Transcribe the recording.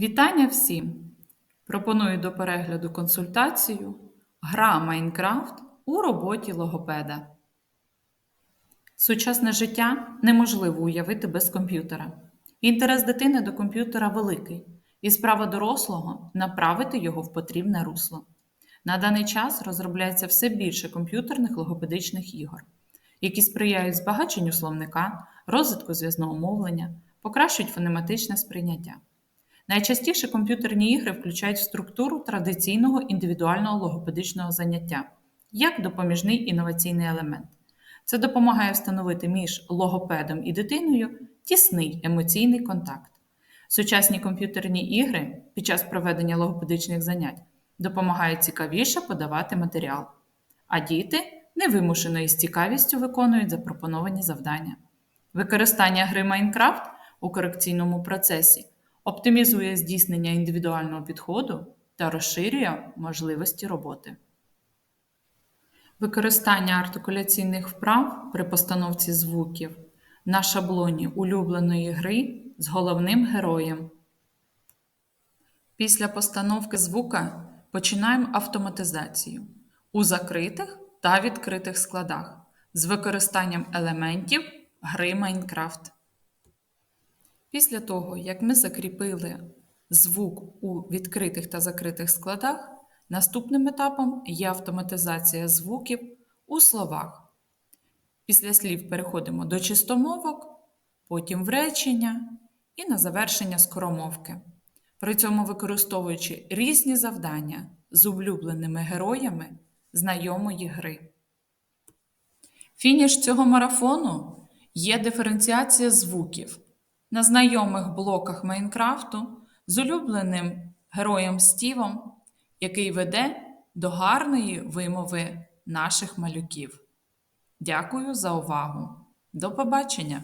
Вітання всім! Пропоную до перегляду консультацію Гра Майнкрафт у роботі логопеда. Сучасне життя неможливо уявити без комп'ютера. Інтерес дитини до комп'ютера великий, і справа дорослого направити його в потрібне русло. На даний час розробляється все більше комп'ютерних логопедичних ігор, які сприяють збагаченню словника, розвитку зв'язного мовлення, покращують фонематичне сприйняття. Найчастіше комп'ютерні ігри включають структуру традиційного індивідуального логопедичного заняття як допоміжний інноваційний елемент. Це допомагає встановити між логопедом і дитиною тісний емоційний контакт. Сучасні комп'ютерні ігри під час проведення логопедичних занять допомагають цікавіше подавати матеріал, а діти невимушено і з цікавістю виконують запропоновані завдання. Використання гри Майнкрафт у корекційному процесі оптимізує здійснення індивідуального підходу та розширює можливості роботи. Використання артикуляційних вправ при постановці звуків на шаблоні улюбленої гри з головним героєм. Після постановки звука починаємо автоматизацію у закритих та відкритих складах з використанням елементів гри Майнкрафт. Після того, як ми закріпили звук у відкритих та закритих складах, наступним етапом є автоматизація звуків у словах. Після слів переходимо до чистомовок, потім в речення і на завершення скоромовки. При цьому використовуючи різні завдання з улюбленими героями знайомої гри. Фініш цього марафону є диференціація звуків на знайомих блоках Майнкрафту з улюбленим героєм Стівом, який веде до гарної вимови наших малюків. Дякую за увагу! До побачення!